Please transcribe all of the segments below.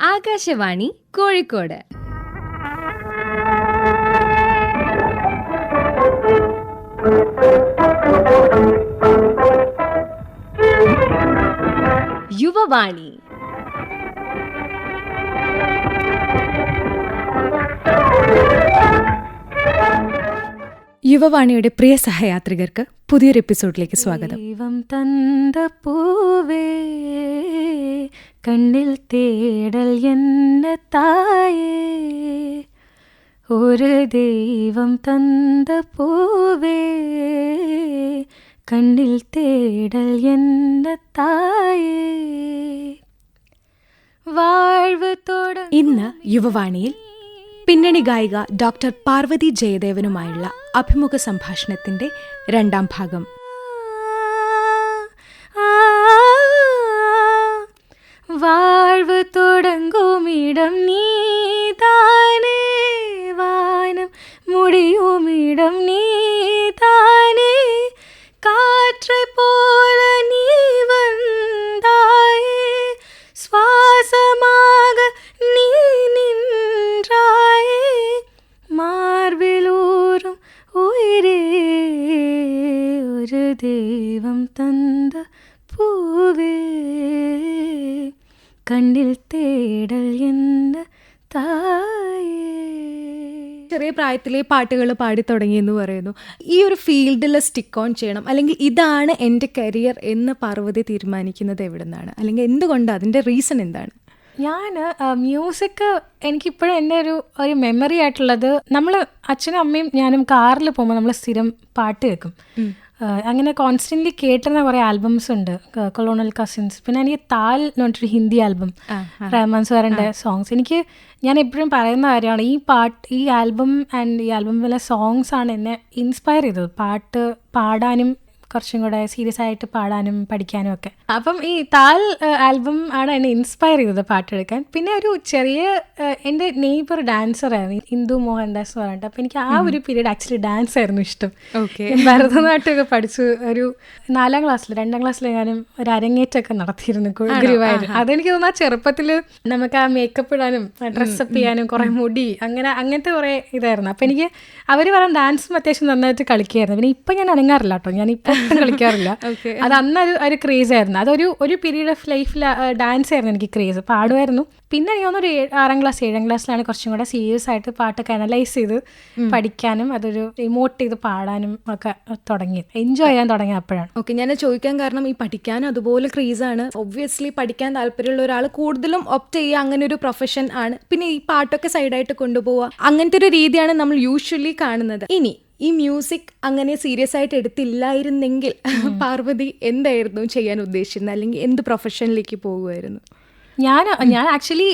ആകാശവാണി കോഴിക്കോട്. യുവവാണി. യുവവാണിയുടെ പ്രിയ സഹയാത്രികർക്ക് പുതിയൊരു എപ്പിസോഡിലേക്ക് സ്വാഗതം. ദൈവം തന്ത പൂവേ കണ്ണിൽ തേടൽ എന്ന തായേ ഒരു ദൈവം തന്ത പൂവേ കണ്ണിൽ തേടൽ എന്ന തായേ. ഇന്ന് യുവവാണിയിൽ പിന്നണി ഗായിക ഡോക്ടർ പാർവതി ജയദേവനുമായുള്ള അഭിമുഖ സംഭാഷണത്തിന്റെ രണ്ടാം ഭാഗം. വാഴ്വ് തുടങ്ങുമിടം നീ. കണ്ണിൽ തേടൽ എന്ന ചെറിയ പ്രായത്തിലെ പാട്ടുകൾ പാടി തുടങ്ങി എന്ന് പറയുന്നു. ഈ ഒരു ഫീൽഡിൽ സ്റ്റിക്ക് ഓൺ ചെയ്യണം. അല്ലെങ്കിൽ ഇതാണ് എന്റെ കരിയർ എന്ന് പാർവതി തീരുമാനിക്കുന്നത് എവിടെ നിന്നാണ് അല്ലെങ്കിൽ എന്തുകൊണ്ട് അതിന്റെ റീസൺ എന്താണ്? ഞാൻ മ്യൂസിക് എനിക്കിപ്പോഴും എന്റെ ഒരു ഒരു മെമ്മറി ആയിട്ടുള്ളത് നമ്മൾ അച്ഛനും അമ്മയും ഞാനും കാറിൽ പോകുമ്പോൾ നമ്മൾ സ്ഥിരം പാട്ട് കേൾക്കും. അങ്ങനെ കോൺസ്റ്റന്റ്ലി കേട്ടുന്ന കുറേ ആൽബംസ് ഉണ്ട്. കൊളോണൽ കസിൻസ് പിന്നെ എനിക്ക് താൽ എന്ന് പറഞ്ഞിട്ടൊരു ഹിന്ദി ആൽബം റഹ്മാൻ സാറിന്റെ സോങ്സ് എനിക്ക് ഞാൻ എപ്പോഴും പറയുന്ന കാര്യമാണ് ഈ പാട്ട് ഈ ആൽബം ആൻഡ് ഈ ആൽബമിലെ സോങ്സ് ആണ് എന്നെ ഇൻസ്പയർ ചെയ്തത്. പാട്ട് പാടാനും കുറച്ചും കൂടെ സീരിയസ് ആയിട്ട് പാടാനും പഠിക്കാനും ഒക്കെ. അപ്പം ഈ താൽ ആൽബം ആണ് എന്നെ ഇൻസ്പയർ ചെയ്തത് പാട്ടെടുക്കാൻ. പിന്നെ ഒരു ചെറിയ എന്റെ നെയ്ബർ ഡാൻസറായിരുന്നു ഇന്ദു മോഹൻദാസ് എന്ന് പറഞ്ഞിട്ട്. അപ്പം എനിക്ക് ആ ഒരു പീരീഡ് ആക്ച്വലി ഡാൻസ് ആയിരുന്നു ഇഷ്ടം. ഓക്കെ. ഞാൻ ഭരതനാട്യമൊക്കെ പഠിച്ചു. ഒരു നാലാം ക്ലാസ്സിൽ രണ്ടാം ക്ലാസ്സിൽ ഞാനും ഒരു അരങ്ങേറ്റമൊക്കെ നടത്തിയിരുന്നു ഗുരുവായൂർ അതെനിക്ക് തോന്നുന്നു ആ ചെറുപ്പത്തിൽ നമുക്ക് ആ മേക്കപ്പ് ഇടാനും ഡ്രസ്സപ്പ് ചെയ്യാനും കുറെ മുടി അങ്ങനെ അങ്ങനത്തെ കുറെ ഇതായിരുന്നു. അപ്പം എനിക്ക് അവർ പറയാൻ ഡാൻസും അത്യാവശ്യം നന്നായിട്ട് കളിക്കുകയായിരുന്നു പിന്നെ ഇപ്പം ഞാൻ അനങ്ങാറില്ല കേട്ടോ. ഞാൻ ഇപ്പം ഒട്ടും കളിക്കാറില്ല അത് അന്ന് ഒരു ഒരു ക്രേസ് ആയിരുന്നു. അതൊരു ഒരു പീരീഡ് ഓഫ് ലൈഫിൽ ഡാൻസ് ആയിരുന്നു എനിക്ക് ക്രേസ് പാടുമായിരുന്നു. പിന്നെ എനിക്ക് തോന്നുന്നു ഒരു ആറാം ക്ലാസ് ഏഴാം ക്ലാസ്സിലാണ് കുറച്ചും കൂടെ സീരിയസ് ആയിട്ട് പാട്ടൊക്കെ അനലൈസ് ചെയ്ത് പഠിക്കാനും അതൊരു ഇമോട്ട് ചെയ്ത് പാടാനും ഒക്കെ തുടങ്ങി. എൻജോയ് ചെയ്യാൻ തുടങ്ങി അപ്പോഴാണ്. ഓക്കെ ഞാൻ ചോദിക്കാൻ കാരണം ഈ പഠിക്കാൻ അതുപോലെ ക്രേസാണ് ഒബ്വിയസ്ലി പഠിക്കാൻ താല്പര്യമുള്ള ഒരാൾ കൂടുതലും ഒപ്റ്റ് ചെയ്യുക അങ്ങനെ ഒരു പ്രൊഫഷൻ ആണ്. പിന്നെ ഈ പാട്ടൊക്കെ സൈഡായിട്ട് കൊണ്ടുപോവുക. അങ്ങനത്തെ ഒരു രീതിയാണ് നമ്മൾ യൂഷ്വലി കാണുന്നത്. ഇനി ഈ മ്യൂസിക് അങ്ങനെ സീരിയസ് ആയിട്ട് എടുത്തില്ലായിരുന്നെങ്കിൽ പാർവതി എന്തായിരുന്നു ചെയ്യാൻ ഉദ്ദേശിക്കുന്നത് അല്ലെങ്കിൽ എന്ത് പ്രൊഫഷനിലേക്ക് പോകുമായിരുന്നു? ഞാൻ ഞാൻ ആക്ച്വലി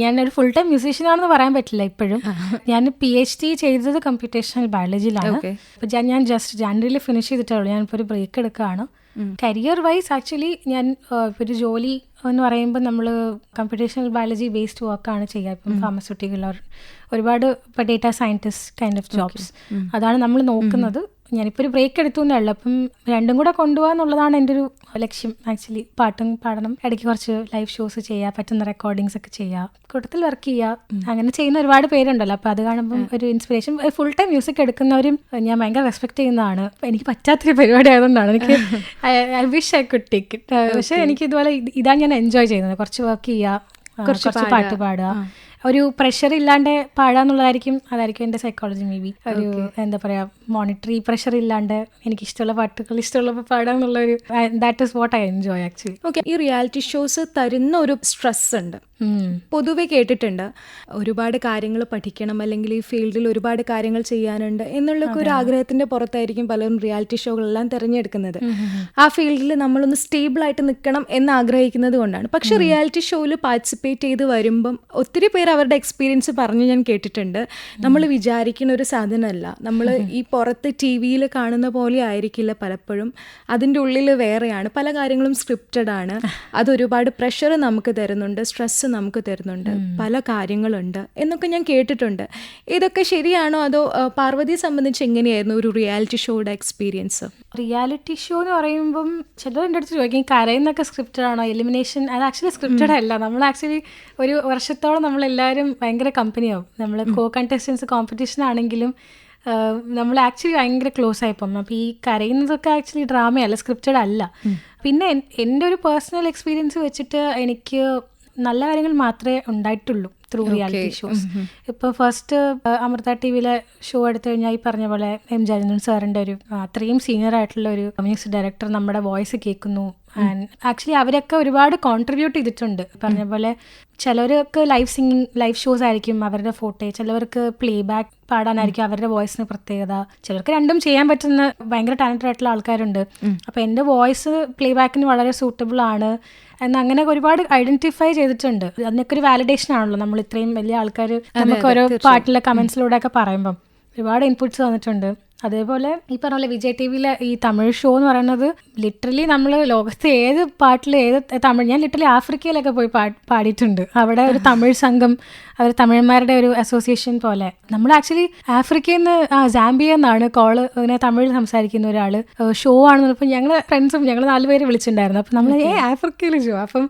ഞാൻ ഒരു ഫുൾ ടൈം മ്യൂസീഷ്യൻ ആണെന്ന് പറയാൻ പറ്റില്ല ഇപ്പോഴും. ഞാൻ പി എച്ച് ഡി ചെയ്തത് കമ്പ്യൂട്ടേഷണൽ ബയോളജിയിലാണ് അപ്പം ഞാൻ ഞാൻ ജസ്റ്റ് ജാനുവരിയിൽ ഫിനിഷ് ചെയ്തിട്ടേ ഉള്ളൂ ഞാനിപ്പോൾ ഒരു ബ്രേക്ക് എടുക്കുകയാണ്. കരിയർ വൈസ് ആക്ച്വലി ഞാൻ ഒരു ജോലി എന്ന് പറയുമ്പോൾ നമ്മൾ കമ്പ്യൂട്ടേഷണൽ ബയോളജി ബേസ്ഡ് വർക്കാണ് ചെയ്യുക. ഇപ്പം ഫാർമസ്യൂട്ടിക്കൽ ഒരുപാട് ഇപ്പോൾ data scientist kind of jobs അതാണ് നമ്മൾ നോക്കുന്നത്. ഞാനിപ്പോൾ ഒരു ബ്രേക്ക് എടുത്തു എന്നേ ഉള്ളൂ. അപ്പം രണ്ടും കൂടെ കൊണ്ടുപോകാന്നുള്ളതാണ് എന്റെ ഒരു ലക്ഷ്യം ആക്ച്വലി പാട്ടും പാടണം. ഇടയ്ക്ക് കുറച്ച് ലൈവ് ഷോസ് ചെയ്യുക പറ്റുന്ന റെക്കോർഡിങ്സ് ഒക്കെ ചെയ്യുക കൂട്ടത്തിൽ വർക്ക് ചെയ്യുക അങ്ങനെ ചെയ്യുന്ന ഒരുപാട് പേരുണ്ടല്ലോ. അപ്പോൾ അത് കാണുമ്പോൾ ഒരു ഇൻസ്പിറേഷൻ ഫുൾ ടൈം മ്യൂസിക് എടുക്കുന്നവരും ഞാൻ ഭയങ്കര റെസ്പെക്ട് ചെയ്യുന്നതാണ്. എനിക്ക് പറ്റാത്തൊരു പരിപാടി ആയതുകൊണ്ടാണ് എനിക്ക് I wish I could take it പക്ഷേ എനിക്ക് ഇതുപോലെ ഇത് ഇതാണ് ഞാൻ എൻജോയ് ചെയ്യുന്നത്. കുറച്ച് വർക്ക് ചെയ്യുക കുറച്ച് കുറച്ച് പാട്ട് പാടുക. ഒരു പ്രഷർ ഇല്ലാണ്ട് പാടാന്നുള്ളതായിരിക്കും അതായിരിക്കും എന്റെ സൈക്കോളജി മേ ബി ഒരു എന്താ പറയാ മോണിറ്ററി പ്രഷർ ഇല്ലാണ്ട് എനിക്ക് ഇഷ്ടമുള്ള പാട്ടുകൾ ഇഷ്ടമുള്ളപ്പോൾ പാടാന്നുള്ള ഒരു that is what I enjoy actually okay ഈ റിയാലിറ്റി ഷോസ് തരുന്ന ഒരു സ്ട്രെസ് ഉണ്ട്. പൊതുവെ കേട്ടിട്ടുണ്ട് ഒരുപാട് കാര്യങ്ങൾ പഠിക്കണം അല്ലെങ്കിൽ ഈ ഫീൽഡിൽ ഒരുപാട് കാര്യങ്ങൾ ചെയ്യാനുണ്ട് എന്നുള്ള ഒരു ആഗ്രഹത്തിന്റെ പുറത്തായിരിക്കും പലരും റിയാലിറ്റി ഷോകളെല്ലാം തിരഞ്ഞെടുക്കുന്നത്. ആ ഫീൽഡിൽ നമ്മളൊന്ന് സ്റ്റേബിൾ ആയിട്ട് നിൽക്കണം എന്ന് ആഗ്രഹിക്കുന്നത് കൊണ്ടാണ്. പക്ഷെ റിയാലിറ്റി ഷോയിൽ പാർട്ടിസിപ്പേറ്റ് ചെയ്ത് വരുമ്പം ഒത്തിരി പേർ അവരുടെ എക്സ്പീരിയൻസ് പറഞ്ഞു ഞാൻ കേട്ടിട്ടുണ്ട്. നമ്മൾ വിചാരിക്കുന്ന ഒരു സാധനമല്ല. നമ്മൾ ഈ പുറത്ത് ടി വിയിൽ കാണുന്ന പോലെ ആയിരിക്കില്ല പലപ്പോഴും. അതിന്റെ ഉള്ളിൽ വേറെയാണ്. പല കാര്യങ്ങളും സ്ക്രിപ്റ്റഡ് ആണ്. അതൊരുപാട് പ്രഷർ നമുക്ക് തരുന്നുണ്ട് സ്ട്രെസ്സ് നമുക്ക് തരുന്നുണ്ട്. പല കാര്യങ്ങളുണ്ട്. എന്നൊക്കെ ഞാൻ കേട്ടിട്ടുണ്ട്. ഇതൊക്കെ ശരിയാണോ? അതോ പാർവതിയെ സംബന്ധിച്ച് എങ്ങനെയായിരുന്നു ഒരു റിയാലിറ്റി ഷോയുടെ എക്സ്പീരിയൻസ് റിയാലിറ്റി ഷോ എന്ന് പറയുമ്പം ചിലർ എന്റെ അടുത്ത് ചോദിക്കും കരയുന്നൊക്കെ സ്ക്രിപ്റ്റഡ് ആണോ? എലിമിനേഷൻ അത് ആക്ച്വലി സ്ക്രിപ്റ്റഡ് അല്ല. നമ്മൾ ആക്ച്വലി ഒരു വർഷത്തോളം നമ്മളെല്ലാവരും ഭയങ്കര കമ്പനിയാവും നമ്മൾ കോ കണ്ടസ്റ്റൻസ് കോമ്പറ്റീഷൻ ആണെങ്കിലും നമ്മൾ ആക്ച്വലി ഭയങ്കര ക്ലോസ് ആയിപ്പം അപ്പോൾ ഈ കരയുന്നതൊക്കെ ആക്ച്വലി ഡ്രാമയല്ല സ്ക്രിപ്റ്റഡ് അല്ല. പിന്നെ എന്റെ ഒരു പേഴ്സണൽ എക്സ്പീരിയൻസ് വെച്ചിട്ട് എനിക്ക് നല്ല കാര്യങ്ങൾ മാത്രമേ ഉണ്ടായിട്ടുള്ളൂ ത്രൂ റിയാലിറ്റി ഷോസ് ഇപ്പൊ ഫസ്റ്റ് അമൃത ടി വിയിലെ ഷോ എടുത്തു കഴിഞ്ഞാൽ ഈ പറഞ്ഞ പോലെ എം ജയചന്ദ്രൻ സാറിന്റെ ഒരു അത്രയും സീനിയർ ആയിട്ടുള്ള ഒരു മ്യൂസിക് ഡയറക്ടർ നമ്മുടെ വോയിസ് കേൾക്കുന്നു. ആൻഡ് ആക്ച്വലി അവരൊക്കെ ഒരുപാട് കോൺട്രിബ്യൂട്ട് ചെയ്തിട്ടുണ്ട്. പറഞ്ഞ പോലെ ചിലവർക്ക് ലൈവ് സിംഗിങ് ലൈവ് ഷോസ് ആയിരിക്കും അവരുടെ ഫോട്ടോ ചിലവർക്ക് പ്ലേ ബാക്ക് പാടാനായിരിക്കും അവരുടെ വോയിസിന് പ്രത്യേകത. ചിലർക്ക് രണ്ടും ചെയ്യാൻ പറ്റുന്ന ഭയങ്കര ടാലന്റഡ് ആയിട്ടുള്ള ആൾക്കാരുണ്ട്. അപ്പൊ എന്റെ വോയിസ് പ്ലേ ബാക്കിന് വളരെ സൂട്ടബിൾ ആണ്. എന്ന് അങ്ങനെ ഒരുപാട് ഐഡന്റിഫൈ ചെയ്തിട്ടുണ്ട്. അതിനൊക്കെ ഒരു വാലിഡേഷൻ ആണല്ലോ നമ്മൾ ഇത്രയും വലിയ ആൾക്കാർ നമുക്ക് ഓരോ പാട്ടിലെ കമന്റ്സിലൂടെ ഒക്കെ പറയുമ്പം. ഒരുപാട് ഇൻപുട്സ് വന്നിട്ടുണ്ട് അതേപോലെ ഈ പറഞ്ഞ പോലെ വിജയ് ടി വിയിലെ ഈ തമിഴ് ഷോ എന്ന് പറയുന്നത് ലിറ്ററലി നമ്മൾ ലോകത്തെ ഏത് പാട്ടിൽ ഏത് തമിഴ് ഞാൻ ലിറ്ററലി ആഫ്രിക്കയിലൊക്കെ പോയി പാ പാടിയിട്ടുണ്ട്. അവിടെ ഒരു തമിഴ് സംഘം അവർ തമിഴന്മാരുടെ ഒരു അസോസിയേഷൻ പോലെ. നമ്മൾ ആക്ച്വലി ആഫ്രിക്കയിൽ നിന്ന് ആ സാംബിയ എന്നാണ് കോൾ ഇങ്ങനെ തമിഴ് സംസാരിക്കുന്ന ഒരാൾ ഷോ ആണെന്ന് പറഞ്ഞപ്പോൾ ഞങ്ങൾ ഫ്രണ്ട്സും ഞങ്ങൾ നാലുപേര് വിളിച്ചിട്ടുണ്ടായിരുന്നു. അപ്പം നമ്മൾ ഏ ആഫ്രിക്കയിൽ ഷോ അപ്പം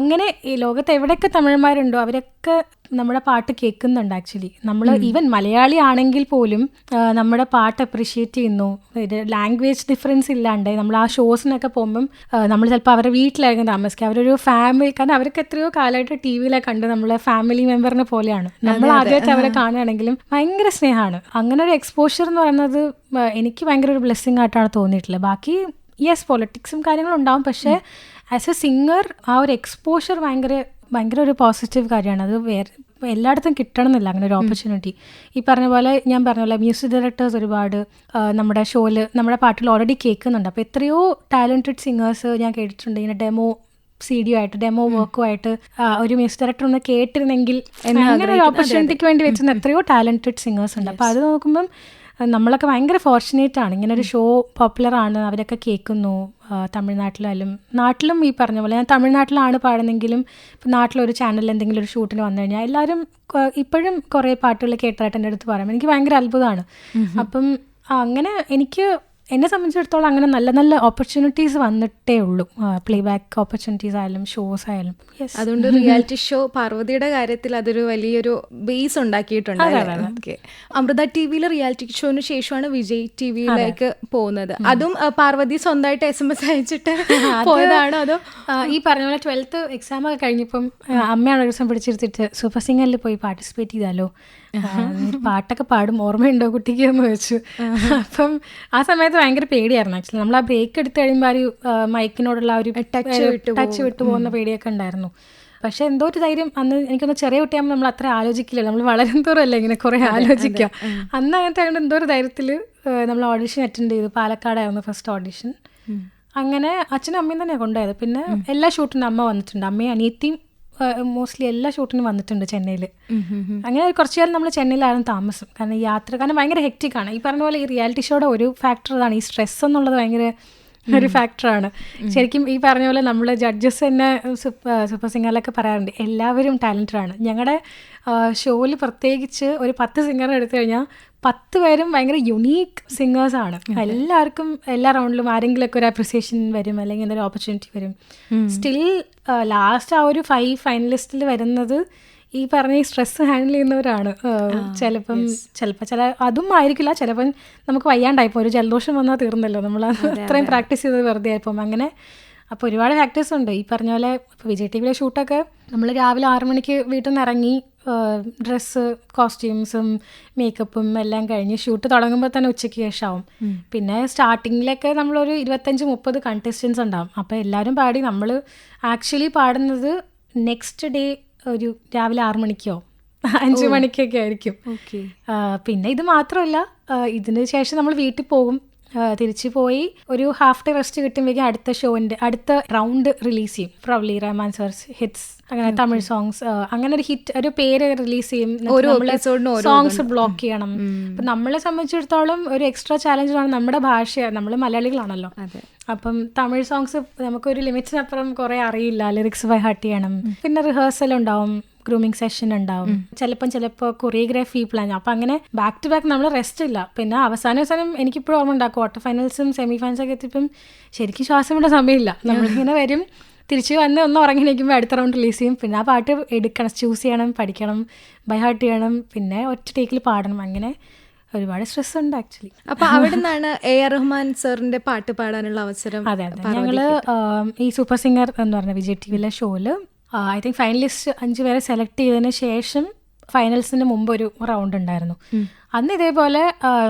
അങ്ങനെ ഈ ലോകത്ത് എവിടെയൊക്കെ തമിഴന്മാരുണ്ടോ അവരൊക്കെ നമ്മുടെ പാട്ട് കേൾക്കുന്നുണ്ട് ആക്ച്വലി നമ്മൾ ഈവൻ മലയാളി ആണെങ്കിൽ പോലും നമ്മുടെ പാട്ട് അപ്രിഷിയേറ്റ് ചെയ്യുന്നു. ഇത് ലാംഗ്വേജ് ഡിഫറൻസ് ഇല്ലാണ്ട് നമ്മൾ ആ ഷോസിനൊക്കെ പോകുമ്പം നമ്മൾ ചിലപ്പോൾ അവരുടെ വീട്ടിലായിരിക്കും താമസിക്കുക. അവരൊരു ഫാമിലി കാരണം അവർക്ക് എത്രയോ കാലമായിട്ട് ടി വിയിലൊക്കെ കണ്ട് നമ്മളെ ഫാമിലി മെമ്പറിനെ പോലെയാണ്. നമ്മൾ ആദ്യമായിട്ട് അവരെ കാണുകയാണെങ്കിലും ഭയങ്കര സ്നേഹമാണ്. അങ്ങനെ ഒരു എക്സ്പോഷർ എന്ന് പറയുന്നത് എനിക്ക് ഭയങ്കര ഒരു ബ്ലെസ്സിങ് ആയിട്ടാണ് തോന്നിയിട്ടുള്ളത്. ബാക്കി യെസ് പൊളിറ്റിക്സും കാര്യങ്ങളും ഉണ്ടാവും. പക്ഷേ ആസ് എ സിംഗർ ആ ഒരു എക്സ്പോഷർ ഭയങ്കര ഭയങ്കര ഒരു പോസിറ്റീവ് കാര്യമാണ്. അത് വേറെ എല്ലായിടത്തും കിട്ടണമെന്നില്ല അങ്ങനെ ഒരു ഓപ്പർച്യൂണിറ്റി ഈ പറഞ്ഞ പോലെ ഞാൻ പറഞ്ഞ പോലെ മ്യൂസിക് ഡയറക്ടേഴ്സ് ഒരുപാട് നമ്മുടെ ഷോയിൽ നമ്മുടെ പാട്ടിൽ ഓൾറെഡി കേൾക്കുന്നുണ്ട്. അപ്പോൾ എത്രയോ ടാലന്റഡ് സിംഗേഴ്സ് ഞാൻ കേട്ടിട്ടുണ്ട്. ഇങ്ങനെ ഡെമോ സി ഡിയോ ആയിട്ട് ഡെമോ വർക്കും ആയിട്ട് ഒരു മ്യൂസിക് ഡയറക്ടർ ഒന്ന് കേട്ടിരുന്നെങ്കിൽ അങ്ങനെ ഒരു ഓപ്പർച്യൂണിറ്റിക്ക് വേണ്ടി വെച്ചിരുന്ന എത്രയോ ടാലന്റഡ് സിംഗേഴ്സ് ഉണ്ട്. അപ്പോൾ അത് നോക്കുമ്പം നമ്മളൊക്കെ ഭയങ്കര ആണ്. ഇങ്ങനെ ഒരു ഷോ പോപ്പുലർ ആണ്. അവരൊക്കെ കേൾക്കുന്നു. തമിഴ്നാട്ടിലായാലും നാട്ടിലും ഈ പറഞ്ഞ പോലെ ഞാൻ തമിഴ്നാട്ടിലാണ് പാടുന്നെങ്കിലും ഇപ്പം നാട്ടിലൊരു ചാനലിൽ എന്തെങ്കിലും ഒരു ഷൂട്ടിന് വന്നു കഴിഞ്ഞാൽ എല്ലാവരും ഇപ്പോഴും കുറേ പാട്ടുകൾ കേട്ടതായിട്ട് എന്റെ അടുത്ത് പറയും. എനിക്ക് ഭയങ്കര അത്ഭുതമാണ്. അപ്പം അങ്ങനെ എനിക്ക് എന്നെ സംബന്ധിച്ചിടത്തോളം അങ്ങനെ നല്ല നല്ല ഓപ്പർച്യൂണിറ്റീസ് വന്നിട്ടേ ഉള്ളൂ. പ്ലേ ബാക്ക് ഓപ്പർച്യൂണിറ്റീസ് ആയാലും ഷോസ് ആയാലും. അതുകൊണ്ട് റിയാലിറ്റി ഷോ പാർവതിയുടെ കാര്യത്തിൽ അതൊരു വലിയൊരു ബേസ് ഉണ്ടാക്കിയിട്ടുണ്ട് അമൃത ടി വിയിലെ റിയാലിറ്റി ഷോന് ശേഷമാണ് വിജയ് ടി വിയിലേക്ക് പോകുന്നത്. അതും പാർവതി സ്വന്തമായിട്ട് എസ് എം എസ് അയച്ചിട്ട് പോയതാണോ അതോ? ഈ പറഞ്ഞ പോലെ ട്വൽത്ത് എക്സാം ഒക്കെ കഴിഞ്ഞപ്പം അമ്മയാണ് ഒരു ദിവസം പിടിച്ചെടുത്തിട്ട് സൂപ്പർ സിംഗറിൽ പോയി പാർട്ടിസിപ്പേറ്റ് ചെയ്താലോ? പാട്ടൊക്കെ പാടും ഓർമ്മയുണ്ടോ കുട്ടിക്ക് എന്ന് വെച്ചു. അപ്പം ആ സമയത്ത് ഭയങ്കര പേടിയായിരുന്നു ആക്ച്വലി നമ്മൾ ആ ബ്രേക്ക് എടുത്ത് കഴിയുമ്പോൾ ആ ഒരു മൈക്കിനോടുള്ള ഒരു ടച്ച് വിട്ടു പോകുന്ന പേടിയൊക്കെ ഉണ്ടായിരുന്നു. പക്ഷെ എന്തോ ഒരു ധൈര്യം അന്ന് എനിക്കൊന്ന് ചെറിയ കുട്ടിയാകുമ്പോൾ നമ്മൾ അത്ര ആലോചിക്കില്ല നമ്മൾ വളരെ തോറല്ലേ ഇങ്ങനെ കുറേ ആലോചിക്കാം അന്ന് അങ്ങനത്തെ ആയതുകൊണ്ട് എന്തോ ഒരു ധൈര്യത്തിൽ നമ്മൾ ഓഡിഷൻ അറ്റൻഡ് ചെയ്തു. പാലക്കാടായിരുന്നു ഫസ്റ്റ് ഓഡിഷൻ അങ്ങനെ അച്ഛനും അമ്മയും തന്നെയാണ് കൊണ്ടുപോയത്. പിന്നെ എല്ലാ ഷൂട്ടിനും അമ്മ വന്നിട്ടുണ്ട്. അമ്മയും അനിയത്തിയും മോസ്റ്റ്ലി എല്ലാ ഷൂട്ടിനും വന്നിട്ടുണ്ട് ചെന്നൈയിൽ അങ്ങനെ കുറച്ച് കാലം നമ്മൾ ചെന്നൈയിലായിരുന്നു താമസം. കാരണം യാത്ര കാരണം ഭയങ്കര ഹെക്റ്റിക്കാണ് ഈ പറഞ്ഞ പോലെ ഈ റിയാലിറ്റി ഷോയുടെ ഒരു ഫാക്ടർ അതാണ് ഈ സ്ട്രെസ് എന്നുള്ളത് ഭയങ്കര ഒരു ഫാക്ടറാണ് ശരിക്കും ഈ പറഞ്ഞ പോലെ നമ്മൾ ജഡ്ജസ് തന്നെ സൂപ്പർ സിംഗറിലൊക്കെ പറയാറുണ്ട്. എല്ലാവരും ടാലന്റഡ് ആണ്. ഞങ്ങളുടെ ഷോയിൽ പ്രത്യേകിച്ച് ഒരു പത്ത് സിംഗർ എടുത്തു കഴിഞ്ഞാൽ പത്ത് പേരും ഭയങ്കര യുണീക്ക് സിംഗേഴ്സ് ആണ്. എല്ലാവർക്കും എല്ലാ റൗണ്ടിലും ആരെങ്കിലുമൊക്കെ ഒരു അപ്രിസിയേഷൻ വരും അല്ലെങ്കിൽ എന്തൊരു ഓപ്പർച്യൂണിറ്റി വരും. സ്റ്റിൽ ലാസ്റ്റ് ആ ഒരു ഫൈവ് ഫൈനലിസ്റ്റിൽ വരുന്നത് ഈ പറഞ്ഞ ഈ സ്ട്രെസ് ഹാൻഡിൽ ചെയ്യുന്നവരാണ്. ചിലപ്പം ചിലപ്പോൾ ചില അതും ആയിരിക്കില്ല. ചിലപ്പം നമുക്ക് വയ്യാണ്ടായിപ്പോൾ ഒരു ജലദോഷം വന്നാൽ തീർന്നല്ലോ. നമ്മൾ അത്രയും പ്രാക്ടീസ് ചെയ്തത് വെറുതെ ആയിപ്പോൾ അങ്ങനെ അപ്പോൾ ഒരുപാട് ഫാക്ടേഴ്സ് ഉണ്ട്. ഈ പറഞ്ഞ പോലെ ഇപ്പോൾ വിജയ് ടി വിയിലെ ഷൂട്ടൊക്കെ നമ്മൾ രാവിലെ ആറു മണിക്ക് വീട്ടിൽ നിന്ന് ഇറങ്ങി ഡ്രസ്സ് കോസ്റ്റ്യൂംസും മേക്കപ്പും എല്ലാം കഴിഞ്ഞ് ഷൂട്ട് തുടങ്ങുമ്പോൾ തന്നെ ഉച്ചയ്ക്ക് ശേഷമാവും പിന്നെ സ്റ്റാർട്ടിങ്ങിലൊക്കെ നമ്മളൊരു ഇരുപത്തഞ്ച് മുപ്പത് കണ്ടസ്റ്റൻസ് ഉണ്ടാവും. അപ്പോൾ എല്ലാവരും പാടി നമ്മൾ ആക്ച്വലി പാടുന്നത് നെക്സ്റ്റ് ഡേ ഒരു രാവിലെ ആറു മണിക്കോ അഞ്ചു മണിക്കൊക്കെ ആയിരിക്കും. ഓക്കെ പിന്നെ ഇത് മാത്രമല്ല ഇതിന് ശേഷം നമ്മൾ വീട്ടിൽ പോകും. തിരിച്ചു പോയി. ഒരു ഹാഫ് ഡേ റെസ്റ്റ് കിട്ടുമ്പോഴേക്കും അടുത്ത ഷോന്റെ അടുത്ത റൗണ്ട് റിലീസ് ചെയ്യും. പ്രൗലി റഹ്മാൻ സർസ് ഹിറ്റ്സ് അങ്ങനെ തമിഴ് സോങ്സ് അങ്ങനെ ഒരു ഹിറ്റ് ഒരു പേര് റിലീസ് ചെയ്യും. സോങ്സ് ബ്ലോക്ക് ചെയ്യണം. അപ്പൊ നമ്മളെ സംബന്ധിച്ചിടത്തോളം ഒരു എക്സ്ട്രാ ചാലഞ്ച് ആണ് നമ്മുടെ ഭാഷ. നമ്മൾ മലയാളികളാണല്ലോ. അപ്പം തമിഴ് സോങ്സ് നമുക്കൊരു ലിമിറ്റിനപ്പുറം കുറെ അറിയില്ല. ലിറിക്സ് ബൈ ഹാർട്ട് ചെയ്യണം പിന്നെ റിഹേഴ്സൽ ഉണ്ടാവും. ഗ്രൂമിങ് സെഷൻ ഉണ്ടാവും. ചിലപ്പം ചിലപ്പോൾ കൊറിയോഗ്രാഫി പ്ലാൻ അപ്പം അങ്ങനെ ബാക്ക് ടു ബാക്ക് നമ്മൾ റെസ്റ്റ് ഇല്ല. പിന്നെ അവസാന അവസാനം എനിക്കിപ്പോഴും ഓർമ്മ ഉണ്ടാകും ക്വാർട്ടർ ഫൈനൽസും സെമി ഫൈനൽസൊക്കെ എത്തിയപ്പം ശരിക്കും ശ്വാസമുള്ള സമയമില്ല. നമ്മളിങ്ങനെ വരും. തിരിച്ച് വന്ന് ഒന്ന് ഉറങ്ങി നിൽക്കുമ്പോൾ അടുത്ത റൗണ്ട് റിലീസ് ചെയ്യും. പിന്നെ ആ പാട്ട് എടുക്കണം ചൂസ് ചെയ്യണം പഠിക്കണം ബൈ ഹാർട്ട് ചെയ്യണം. പിന്നെ ഒറ്റ ടേക്കിൽ പാടണം. അങ്ങനെ ഒരുപാട് സ്ട്രെസ് ഉണ്ട് ആക്ച്വലി അപ്പൊ അവിടെ നിന്നാണ് എ ആർ റഹ്മാൻ സാറിന്റെ പാട്ട് പാടാനുള്ള അവസരം അതെ അതെ. ഞങ്ങൾ ഈ സൂപ്പർ സിംഗർ എന്ന് പറഞ്ഞ വിജയ് ടി വിയിലെ ഷോയിൽ ഐ തിങ്ക് ഫൈനലിസ്റ്റ് അഞ്ച് പേരെ സെലക്ട് ചെയ്തതിന് ശേഷം ഫൈനൽസിന് മുമ്പ് ഒരു റൗണ്ട് ഉണ്ടായിരുന്നു അന്ന് ഇതേപോലെ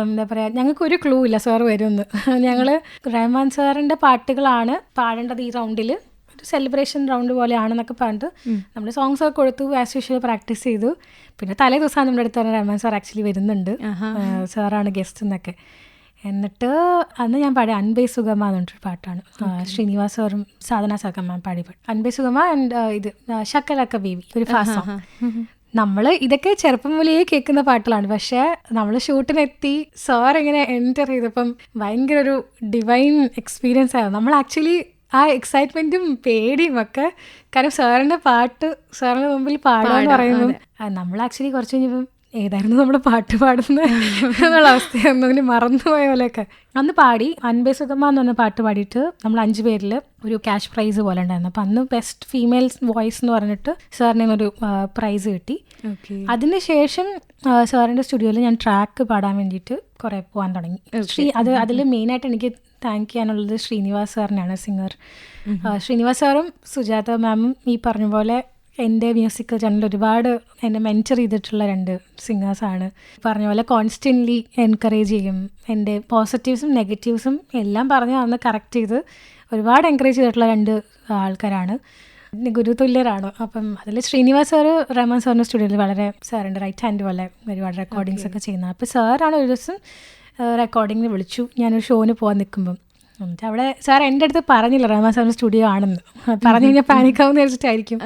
എന്താ പറയുക ഞങ്ങൾക്ക് ഒരു ക്ലൂ ഇല്ല സാർ വരുമെന്ന്. ഞങ്ങൾ റഹ്മാൻ സാറിന്റെ പാട്ടുകളാണ് പാടേണ്ടത് ഈ റൗണ്ടിൽ ഒരു സെലിബ്രേഷൻ റൗണ്ട് പോലെയാണെന്നൊക്കെ പറഞ്ഞിട്ട് നമ്മൾ സോങ്സ് ഒക്കെ കൊടുത്തു ആസ് യൂഷ്വൽ പ്രാക്ടീസ് ചെയ്തു. പിന്നെ തലേ ദിവസമാണ് നമ്മുടെ അടുത്ത് പറഞ്ഞ റഹ്മാൻ സാർ ആക്ച്വലി വരുന്നുണ്ട്. സാറാണ് ഗസ്റ്റ് എന്നൊക്കെ. എന്നിട്ട് അന്ന് ഞാൻ പാടിയ അൻപേ സുഗമ എന്ന് പറഞ്ഞിട്ടൊരു പാട്ടാണ് ശ്രീനിവാസ് സാറും സാധന സഗമ പാടി പാട്ട് അൻപേ സുഗമ ആൻഡ് ഇത് ശക്കലക്ക ബേബി ഒരു സോങ് നമ്മൾ ഇതൊക്കെ ചെറുപ്പം മുതലേ കേൾക്കുന്ന പാട്ടുകളാണ്. പക്ഷെ നമ്മൾ ഷൂട്ടിനെത്തി സാർ ഇങ്ങനെ എന്റർ ചെയ്തപ്പം ഭയങ്കര ഒരു ഡിവൈൻ എക്സ്പീരിയൻസ് ആയിരുന്നു. നമ്മൾ ആക്ച്വലി ആ എക്സൈറ്റ്മെന്റും പേടിയും ഒക്കെ കാരണം സാറിന്റെ പാട്ട് സാറിന്റെ മുമ്പിൽ പാടുക എന്ന് പറയുമ്പോൾ നമ്മൾ ആക്ച്വലി കുറച്ച് കഴിഞ്ഞപ്പം ഏതായിരുന്നു നമ്മൾ പാട്ട് പാടുന്നത് എന്നുള്ള അവസ്ഥയായിരുന്നു അങ്ങനെ മറന്നുപോയ പോലെയൊക്കെ. അന്ന് പാടി അൻപേ സുഗമ എന്ന് പറഞ്ഞ പാട്ട് പാടിയിട്ട് നമ്മൾ അഞ്ച് പേരിൽ ഒരു ക്യാഷ് പ്രൈസ് പോലെ ഉണ്ടായിരുന്നു. അപ്പം അന്ന് ബെസ്റ്റ് ഫീമെയിൽ വോയിസ് എന്ന് പറഞ്ഞിട്ട് സാറിന് ഒരു പ്രൈസ് കിട്ടി. അതിന് ശേഷം സാറിന്റെ സാറിന്റെ സ്റ്റുഡിയോയിൽ ഞാൻ ട്രാക്ക് പാടാൻ വേണ്ടിയിട്ട് കുറെ പോകാൻ തുടങ്ങി. ശ്രീ അത് അതിൽ മെയിനായിട്ട് എനിക്ക് താങ്ക് ചെയ്യാനുള്ളത് ശ്രീനിവാസ് സാറിനാണ് സിംഗർ ശ്രീനിവാസ് സാറും സുജാത മാമും ഈ പറഞ്ഞ പോലെ എന്റെ മ്യൂസിക്കൽ ചാനൽ ഒരുപാട് എന്നെ മെൻഷർ ചെയ്തിട്ടുള്ള രണ്ട് സിംഗേഴ്സാണ് പറഞ്ഞ പോലെ കോൺസ്റ്റന്റ്ലി എൻകറേജ് ചെയ്യും. എന്റെ പോസിറ്റീവ്സും നെഗറ്റീവ്സും എല്ലാം പറഞ്ഞ് അന്ന് കറക്റ്റ് ചെയ്ത് ഒരുപാട് എൻകറേജ് ചെയ്തിട്ടുള്ള രണ്ട് ആൾക്കാരാണ്. ഗുരു ഗുരുതുല്യരാണ് അപ്പം അതിൽ ശ്രീനിവാസ് സാറ് റഹ്മാൻ സാറിന്റെ സ്റ്റുഡിയോയിൽ വളരെ സാറിന്റെ റൈറ്റ് ഹാൻഡ് പോലെ ഒരുപാട് റെക്കോർഡിങ്സ് ഒക്കെ ചെയ്യുന്നത് അപ്പോൾ സാറാണ് ഒരു ദിവസം റെക്കോർഡിങ്ങിന് വിളിച്ചു. ഞാനൊരു ഷോന് പോകാൻ നിൽക്കുമ്പം. അവിടെ സാർ എന്റെ അടുത്ത് പറഞ്ഞില്ല റഹ്മാൻ സാറിന്റെ സ്റ്റുഡിയോ ആണെന്ന്. പറഞ്ഞു കഴിഞ്ഞാൽ പാനിക്കാവുന്ന വെച്ചിട്ടായിരിക്കും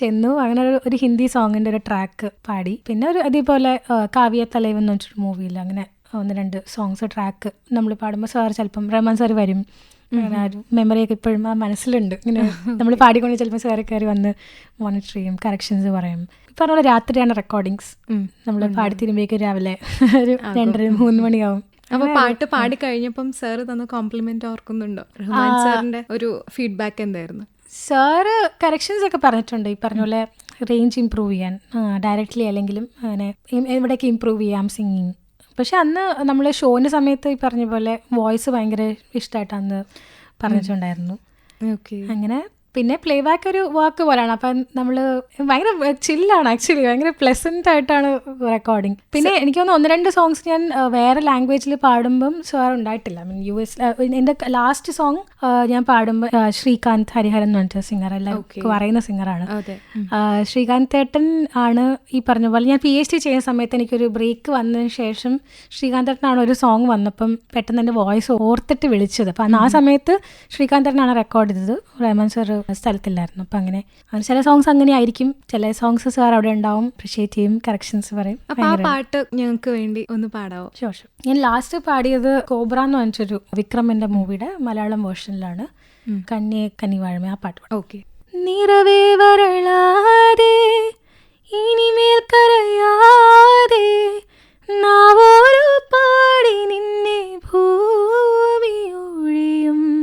ചെന്നു അങ്ങനെ ഒരു ഒരു ഹിന്ദി സോങ്ങിന്റെ ഒരു ട്രാക്ക് പാടി. പിന്നെ ഒരു അതേപോലെ കാവ്യ തലൈവ് എന്ന് വെച്ചിട്ട് മൂവിയിൽ അങ്ങനെ ഒന്ന് രണ്ട് സോങ്സ് ട്രാക്ക് നമ്മൾ പാടുമ്പോൾ സാർ ചിലപ്പം റഹ്മാൻ സാർ വരും. മെമ്മറിയൊക്കെ ഇപ്പോഴും ആ മനസ്സിലുണ്ട്. ഇങ്ങനെ നമ്മൾ പാടിക്കൊണ്ട് ചിലപ്പോൾ സാറ് കയറി വന്ന് മോണിറ്റർ ചെയ്യും കറക്ഷൻസ് പറയും. പറഞ്ഞ രാത്രിയാണ് റെക്കോർഡിങ്സ് നമ്മൾ പാടി തിരുമ്പോഴേക്കും രാവിലെ ഒരു രണ്ടര മൂന്ന് മണിയാവും. അപ്പൊ പാട്ട് പാടി കഴിഞ്ഞപ്പം സാറ് തന്ന കോംപ്ലിമെന്റ് ഓർക്കുന്നുണ്ടോ? റഹ്മാൻ സാറിന്റെ ഒരു ഫീഡ്ബാക്ക് എന്തായിരുന്നു? സാറ് കറക്ഷൻസ് ഒക്കെ പറഞ്ഞിട്ടുണ്ട്. ഈ പറഞ്ഞ പോലെ റേഞ്ച് ഇമ്പ്രൂവ് ചെയ്യാൻ ഡയറക്റ്റ്ലി അല്ലെങ്കിലും അങ്ങനെ എവിടെയൊക്കെ ഇമ്പ്രൂവ് ചെയ്യാം സിംഗിങ് പക്ഷെ അന്ന് നമ്മൾ ഷോന് സമയത്ത് ഈ പറഞ്ഞ പോലെ വോയിസ് ഭയങ്കര ഇഷ്ടമായിട്ട് അന്ന് പറഞ്ഞിട്ടുണ്ടായിരുന്നു. ഓക്കെ അങ്ങനെ പിന്നെ പ്ലേ ബാക്ക് ഒരു വാക്ക് പോലെയാണ് അപ്പം നമ്മൾ ഭയങ്കര ചില്ലാണ് ആക്ച്വലി ഭയങ്കര പ്ലസന്റ് ആയിട്ടാണ് റെക്കോർഡിങ് പിന്നെ എനിക്ക് തോന്നുന്നു ഒന്ന് രണ്ട് സോങ്സ് ഞാൻ വേറെ ലാംഗ്വേജിൽ പാടുമ്പം സാർ ഉണ്ടായിട്ടില്ല. മീൻ യു എസ് എന്റെ ലാസ്റ്റ് സോങ് ഞാൻ പാടുമ്പോൾ ശ്രീകാന്ത് ഹരിഹരൻ എന്ന് പറഞ്ഞിട്ട് സിംഗർ എല്ലാവർക്കും പറയുന്ന സിംഗറാണ് ശ്രീകാന്ത് ഏട്ടൻ ആണ് ഈ പറഞ്ഞ പോലെ. ഞാൻ പി എച്ച് ഡി ചെയ്യുന്ന സമയത്ത് എനിക്കൊരു ബ്രേക്ക് വന്നതിന് ശേഷം ശ്രീകാന്ത് ഏട്ടനാണ് ഒരു സോങ് വന്നപ്പം പെട്ടെന്ന് എന്റെ വോയിസ് ഓർത്തിട്ട് വിളിച്ചത്. അപ്പം ആ സമയത്ത് ശ്രീകാന്ത് ഏട്ടനാണ് റെക്കോർഡ് ചെയ്തത്. റഹ്മാൻ സാർ സ്ഥലത്തില്ലായിരുന്നു. അപ്പം അങ്ങനെ ചില സോങ്സ് അങ്ങനെ ആയിരിക്കും. ചില സോങ്സ് സാർ അവിടെ ഉണ്ടാവും. അപ്രിഷിയേറ്റ് ചെയ്യും. കറക്ഷൻസ് പറയും. ആ പാട്ട് ഞങ്ങൾക്ക് വേണ്ടി ഒന്ന് പാടാവോ? ഷുവർ ഞാൻ ലാസ്റ്റ് പാടിയത് കോബ്ര എന്ന് പറഞ്ഞിട്ടൊരു വിക്രമിന്റെ മൂവിയുടെ മലയാളം വേർഷനിലാണ് കന്നി കന്നിവാഴമ ആ പാട്ട് പാടി. ഓക്കെ നിറവേ വരളാതെ ഇനിമേൽ കരയാതെ നാവോരു പാടി നിന്നെ ഭൂമി ഒഴിയും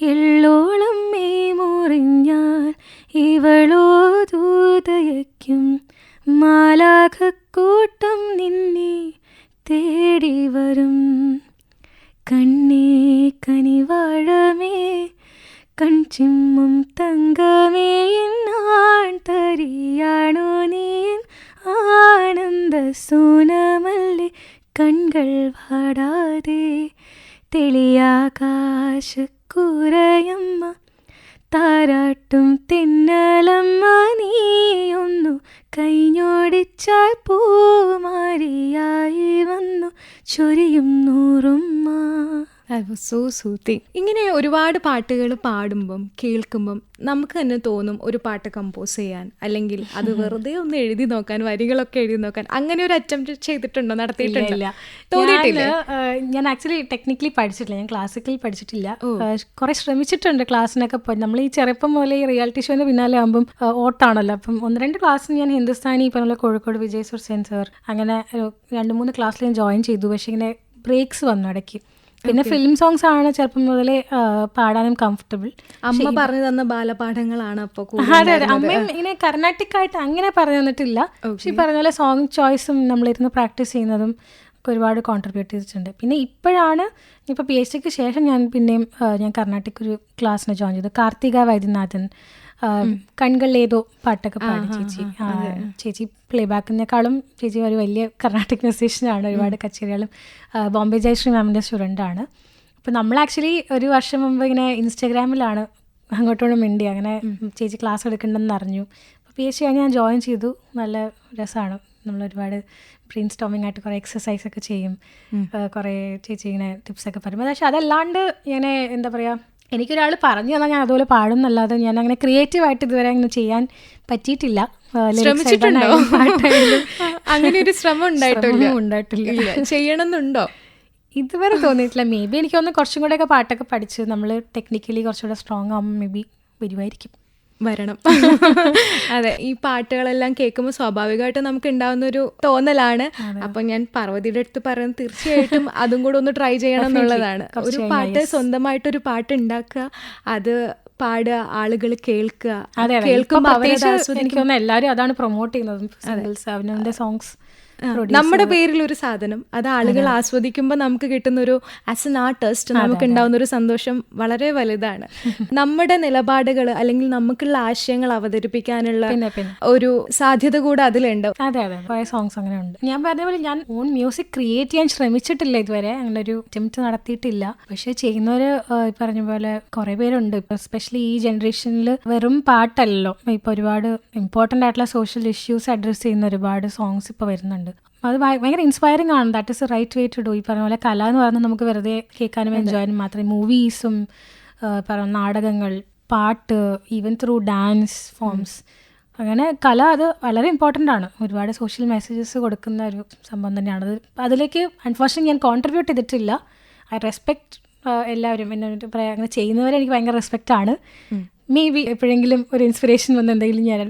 എള്ളോളം മേ മുറിഞ്ഞാൽ ഇവളോ ദൂതയയ്ക്കും മാലാഖക്കൂട്ടം നിന്നെ തേടി വരും. കണ്ണേ കനിവാഴമേ കൺചിമ്മും തങ്കമേ എന്നാൺ തരിയാണോ നീ ആനന്ദ സൂനമല്ലേ കൺകൾ വാടാതെ തെളിയാകാശക്കൂരയമ്മ താരാട്ടും തിന്നലമ്മ നീയൊന്നു കൈഞ്ഞോടിച്ചാൽ പൂമാരിയായി വന്നു ചൊരിയും നൂറുമ്മ സോ സൂത്തി ഇങ്ങനെ ഒരുപാട് പാട്ടുകൾ പാടുമ്പം കേൾക്കുമ്പം നമുക്ക് തന്നെ തോന്നും ഒരു പാട്ട് കമ്പോസ് ചെയ്യാൻ. അല്ലെങ്കിൽ അത് വെറുതെ ഒന്ന് എഴുതി നോക്കാൻ വരികളൊക്കെ എഴുതി നോക്കാൻ അങ്ങനെ ഒരു അറ്റംപ്റ്റ് ചെയ്തിട്ടുണ്ടോ? നടത്തിയിട്ടില്ല തോന്നിയിട്ടില്ല? ഞാൻ ആക്ച്വലി ടെക്നിക്കലി പഠിച്ചിട്ടില്ല. ഞാൻ ക്ലാസിക്കൽ പഠിച്ചിട്ടില്ല. കുറെ ശ്രമിച്ചിട്ടുണ്ട് ക്ലാസ്സിനൊക്കെ പോയി നമ്മൾ ഈ ചെറുപ്പം പോലെ ഈ റിയാലിറ്റി ഷോന് പിന്നാലെ ആകുമ്പം ഓട്ടാണല്ലോ. അപ്പം ഒന്ന് രണ്ട് ക്ലാസ്സിന് ഞാൻ ഹിന്ദുസ്ഥാനി ഇപ്പം കോഴിക്കോട് വിജയ് സർ അങ്ങനെ രണ്ട് മൂന്ന് ക്ലാസ്സിൽ ഞാൻ ജോയിൻ ചെയ്തു. പക്ഷേ ഇങ്ങനെ ബ്രേക്സ് വന്നു ഇടയ്ക്ക്. പിന്നെ ഫിലിം സോങ്സ് ആണ് ചെറുപ്പം മുതലേ പാടാനും കംഫർട്ടബിൾ അമ്മ പറഞ്ഞു തന്ന ബാലപാഠങ്ങളാണ് അപ്പൊ അതെ അതെ. അമ്മയും ഇങ്ങനെ കർണാട്ടിക് ആയിട്ട് അങ്ങനെ പറഞ്ഞു തന്നിട്ടില്ല. പക്ഷെ ഈ പറഞ്ഞ പോലെ സോങ് ചോയ്സും നമ്മളിരുന്ന് പ്രാക്ടീസ് ചെയ്യുന്നതും ഒക്കെ ഒരുപാട് കോൺട്രിബ്യൂട്ട് ചെയ്തിട്ടുണ്ട്. പിന്നെ ഇപ്പോഴാണ് ഇപ്പോൾ പി എച്ച് ഡിക്ക് ശേഷം ഞാൻ പിന്നെയും ഞാൻ കർണാട്ടിക് ഒരു ക്ലാസ്സിന് ജോയിൻ ചെയ്തു. കാർത്തിക വൈദ്യനാഥൻ ആ, കൺകളിലേതോ പാട്ടൊക്കെ പാടി ചേച്ചി. ചേച്ചി പ്ലേ ബാക്കിനേക്കാളും ചേച്ചി ഒരു വലിയ കർണാട്ടിക് മ്യൂസീഷ്യനാണ് ഒരുപാട് കച്ചേരികളും ബോംബെ ജയശ്രീ മാമിന്റെ സ്റ്റുഡന്റാണ് അപ്പോൾ നമ്മൾ ആക്ച്വലി ഒരു വർഷം മുമ്പ് ഇങ്ങനെ ഇൻസ്റ്റാഗ്രാമിലാണ് അങ്ങോട്ടും മിണ്ടി അങ്ങനെ ചേച്ചി ക്ലാസ് എടുക്കണ്ടെന്ന് അറിഞ്ഞു. അപ്പോൾ പി എച്ച് ഡി ഞാൻ ജോയിൻ ചെയ്തു. നല്ല രസമാണ് നമ്മൾ ഒരുപാട് ബ്രെയിൻ സ്റ്റോമിംഗ് ആയിട്ട് കുറേ എക്സസൈസ് ഒക്കെ ചെയ്യും. കുറേ ചേച്ചി ഇങ്ങനെ ടിപ്സ് ഒക്കെ പറയും പക്ഷേ അതല്ലാണ്ട് ഇങ്ങനെ എന്താ പറയുക എനിക്കൊരാൾ പറഞ്ഞു തന്നാൽ ഞാൻ അതുപോലെ പാടും എന്നല്ലാതെ ഞാൻ അങ്ങനെ ക്രിയേറ്റീവായിട്ട് ഇതുവരെ അങ്ങനെ ചെയ്യാൻ പറ്റിയിട്ടില്ല. അങ്ങനെ ഒരു ശ്രമം ഉണ്ടായിട്ടില്ല. ചെയ്യണമെന്നുണ്ടോ? ഇതുവരെ തോന്നിയിട്ടില്ല. മേ ബി എനിക്ക് ഒന്ന് കുറച്ചും കൂടെയൊക്കെ പാട്ടൊക്കെ പഠിച്ച് നമ്മൾ ടെക്നിക്കലി കുറച്ചുകൂടെ സ്ട്രോങ് ആകുമ്പോൾ മേ ബി വരുമായിരിക്കും വരണം. അതെ ഈ പാട്ടുകളെല്ലാം കേൾക്കുമ്പോൾ സ്വാഭാവികമായിട്ട് നമുക്ക് ഉണ്ടാവുന്ന ഒരു തോന്നലാണ് അപ്പൊ ഞാൻ പാർവതിയുടെ അടുത്ത് പറയുന്നത് തീർച്ചയായിട്ടും അതും കൂടെ ഒന്ന് ട്രൈ ചെയ്യണം എന്നുള്ളതാണ്. ഒരു പാട്ട് സ്വന്തമായിട്ടൊരു പാട്ട് ഉണ്ടാക്കുക അത് പാടുക ആളുകൾ കേൾക്കുക കേൾക്കുമ്പോൾ എനിക്ക് തോന്നുന്നു എല്ലാവരും അതാണ് പ്രൊമോട്ട് ചെയ്യുന്നത്. അവനവന്റെ സോങ്സ് നമ്മുടെ പേരിൽ ഒരു സാധനം. അത് ആളുകൾ ആസ്വദിക്കുമ്പോൾ നമുക്ക് കിട്ടുന്ന ഒരു ആസ് എൻ ആർട്ടിസ്റ്റ് നമുക്ക് ഉണ്ടാവുന്ന ഒരു സന്തോഷം വളരെ വലുതാണ്. നമ്മുടെ നിലപാടുകൾ അല്ലെങ്കിൽ നമുക്കുള്ള ആശയങ്ങൾ അവതരിപ്പിക്കാനുള്ള ഒരു സാധ്യത കൂടെ അതിലുണ്ട്. അതെ അതെ. കുറേ സോങ്സ് അങ്ങനെ ഉണ്ട്. ഞാൻ പറഞ്ഞ പോലെ ഞാൻ ഓൺ മ്യൂസിക് ക്രിയേറ്റ് ചെയ്യാൻ ശ്രമിച്ചിട്ടില്ല ഇതുവരെ. അങ്ങനെ ഒരു അറ്റംപ്റ്റ് നടത്തിയിട്ടില്ല. പക്ഷെ ചെയ്യുന്നവര് പറഞ്ഞ പോലെ കുറെ പേരുണ്ട്. ഇപ്പൊ എസ്പെഷ്യലി ഈ ജനറേഷനിൽ വെറും പാട്ടല്ലോ ഇപ്പൊ ഒരുപാട് ഇമ്പോർട്ടന്റ് ആയിട്ടുള്ള സോഷ്യൽ ഇഷ്യൂസ് അഡ്രസ് ചെയ്യുന്ന ഒരുപാട് സോങ്സ് ഇപ്പൊ വരുന്നുണ്ട്. അത് ഭയ- ഭയങ്കര ഇൻസ്പയറിംഗ് ആണ്. That is right way to do ഈ പറഞ്ഞ പോലെ കല എന്ന് പറഞ്ഞാൽ നമുക്ക് വെറുതെ കേൾക്കാനും എൻജോയ് ചെയ്യാനും മാത്രമേ. മൂവീസും പറഞ്ഞ നാടകങ്ങൾ പാട്ട് ഈവൻ ത്രൂ ഡാൻസ് ഫോംസ് അങ്ങനെ കല അത് വളരെ ഇമ്പോർട്ടന്റ് ആണ്. ഒരുപാട് സോഷ്യൽ മെസ്സേജസ് കൊടുക്കുന്ന ഒരു സംഭവം തന്നെയാണ്. അത് അതിലേക്ക് അൺഫോർച്ചുനേറ്റ് ഞാൻ കോൺട്രിബ്യൂട്ട് ചെയ്തിട്ടില്ല. ഐ റെസ്പെക്ട് എല്ലാവരും. എന്നെ പറയാം അങ്ങനെ ചെയ്യുന്നവരെ എനിക്ക് ഭയങ്കര റെസ്പെക്റ്റ് ആണ്. മേ ബി എപ്പോഴെങ്കിലും ഒരു ഇൻസ്പിറേഷൻ വന്ന് എന്തെങ്കിലും ഞാൻ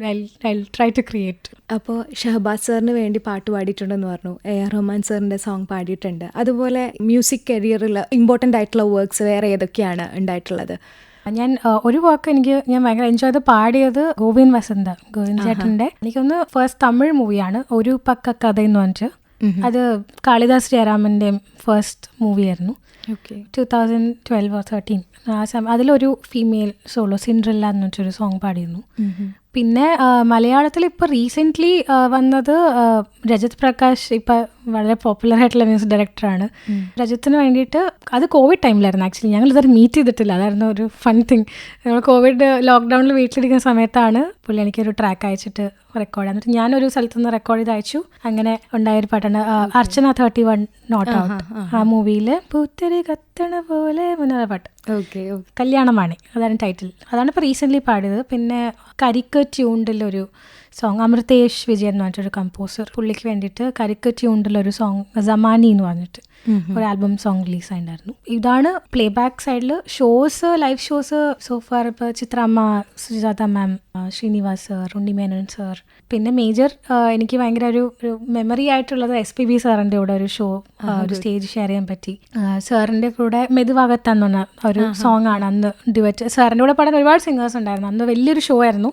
ഐ ട്രൈ ടു ക്രിയേറ്റ് അപ്പോൾ ഷഹബാസ് സാറിന് വേണ്ടി പാട്ട് പാടിയിട്ടുണ്ടെന്ന് പറഞ്ഞു. എ ആർ റഹ്മാൻ സാറിന്റെ സോങ് പാടിയിട്ടുണ്ട്. അതുപോലെ മ്യൂസിക് കരിയറിൽ ഇമ്പോർട്ടന്റ് ആയിട്ടുള്ള വർക്ക്സ് വേറെ ഏതൊക്കെയാണ് ഉണ്ടായിട്ടുള്ളത്? ഞാൻ ഒരു വർക്ക് എനിക്ക് ഞാൻ ഭയങ്കര എൻജോയ് ചെയ്ത് പാടിയത് ഗോവിന്ദ് വസന്ത ഗോവിന്ദ് ചേട്ടന്റെ. എനിക്കൊന്ന് ഫസ്റ്റ് തമിഴ് മൂവിയാണ് ഒരു പക്ക കഥ എന്ന് പറഞ്ഞിട്ട്. അത് കാളിദാസ് ജയറാമന്റെ first മൂവിയായിരുന്നു okay two thousand twelve or thirteen ആ സമയം അതിലൊരു ഫീമെയിൽ സോളോ സിൻഡ്രല്ല എന്ന് വെച്ചൊരു സോങ് പാടിയിരുന്നു. പിന്നെ മലയാളത്തിൽ ഇപ്പോൾ റീസെന്റ്ലി വന്നത് രജത് പ്രകാശ്. ഇപ്പം വളരെ പോപ്പുലർ ആയിട്ടുള്ള മ്യൂസിക് ഡയറക്ടറാണ് രജത്തിന് വേണ്ടിയിട്ട് അത് കോവിഡ് ടൈമിലായിരുന്നു ആക്ച്വലി ഞങ്ങൾ ഇതുവരെ മീറ്റ് ചെയ്തിട്ടില്ല. അതായിരുന്നു ഒരു ഫൺ തിങ് ഞങ്ങൾ കോവിഡ് ലോക്ക്ഡൗണിൽ വീട്ടിലിരിക്കുന്ന സമയത്താണ് പുള്ളി എനിക്കൊരു ട്രാക്ക് അയച്ചിട്ട് റെക്കോർഡ് എന്നിട്ട് ഞാനൊരു സ്ഥലത്തു നിന്ന് റെക്കോർഡ് ചെയ്ത് അയച്ചു. അങ്ങനെ ഉണ്ടായ ഒരു പാട്ടാണ് Archana thirty one not out ആ മൂവിയിൽ പൂത്തരി കത്തണ പോലെ മുന്നേ പാട്ട്. ഓക്കെ കല്യാണമാണ് അതാണ് ടൈറ്റിൽ അതാണ് ഇപ്പോൾ റീസെന്റ്ലി പാടിയത്. പിന്നെ കരിക്ക് ട്യൂണ്ടിലൊരു സോങ് അമൃതേഷ് വിജയൻ എന്ന് പറഞ്ഞിട്ടൊരു കമ്പോസർ പുള്ളിക്ക് വേണ്ടിയിട്ട് കരിക്ക് ട്യൂണ്ടിലൊരു സോങ് സമാനി എന്ന് പറഞ്ഞിട്ട്. ഒരു ആൽബം സോങ് റിലീസ് ആയിട്ടുണ്ടായിരുന്നു. ഇതാണ് പ്ലേ ബാക്ക് സൈഡിൽ shows live shows so far ഇപ്പോൾ ചിത്രമ്മ Sujatha ma'am Srinivas sir Unni Menon sir പിന്നെ മേജർ എനിക്ക് ഭയങ്കര ഒരു ഒരു മെമ്മറി ആയിട്ടുള്ളത് എസ് പി ബി സാറിന്റെ കൂടെ ഒരു ഷോ ഒരു സ്റ്റേജ് ഷെയർ ചെയ്യാൻ പറ്റി. സാറിന്റെ കൂടെ മെതുവാകത്താന്ന് പറഞ്ഞ ഒരു സോങ് ആണ് അന്ന് ഡിവറ്റ് സാറിന്റെ കൂടെ പാടാൻ ഒരുപാട് സിംഗേഴ്സ് ഉണ്ടായിരുന്നു. അന്ന് വലിയൊരു ഷോ ആയിരുന്നു.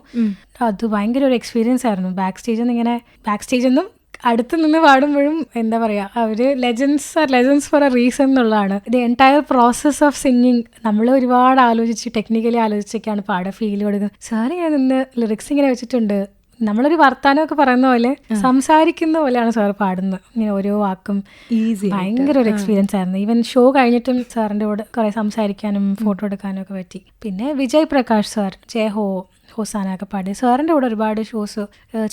അത് ഭയങ്കര ഒരു എക്സ്പീരിയൻസ് ആയിരുന്നു. ബാക്ക് സ്റ്റേജിൽ നിന്ന് ഇങ്ങനെ ബാക്ക് സ്റ്റേജിൽ നിന്നും അടുത്ത് നിന്ന് പാടുമ്പോഴും എന്താ പറയുക അവർ legends are legends for a reason എന്നുള്ളതാണ്. The entire process of singing നമ്മൾ ഒരുപാട് ആലോചിച്ച് ടെക്നിക്കലി ആലോചിച്ചൊക്കെയാണ് പാടുക ഫീൽ കൊടുക്കുന്നത്. സാർ ഞാൻ നിന്ന് ലിറിക്സ് ഇങ്ങനെ വെച്ചിട്ടുണ്ട്. നമ്മളൊരു വർത്താനമൊക്കെ പറയുന്ന പോലെ സംസാരിക്കുന്ന പോലെയാണ് സാർ പാടുന്നത്. ഇങ്ങനെ ഓരോ വാക്കും. ഈസി ഭയങ്കര ഒരു എക്സ്പീരിയൻസ് ആയിരുന്നു. ഈവൻ ഷോ കഴിഞ്ഞിട്ടും സാറിന്റെ കൂടെ കുറെ സംസാരിക്കാനും ഫോട്ടോ എടുക്കാനും ഒക്കെ പറ്റി. പിന്നെ വിജയ് പ്രകാശ് സാർ ജയഹോ ഹോസാനൊക്കെ പാടി സാറിന്റെ കൂടെ ഒരുപാട് ഷോസ്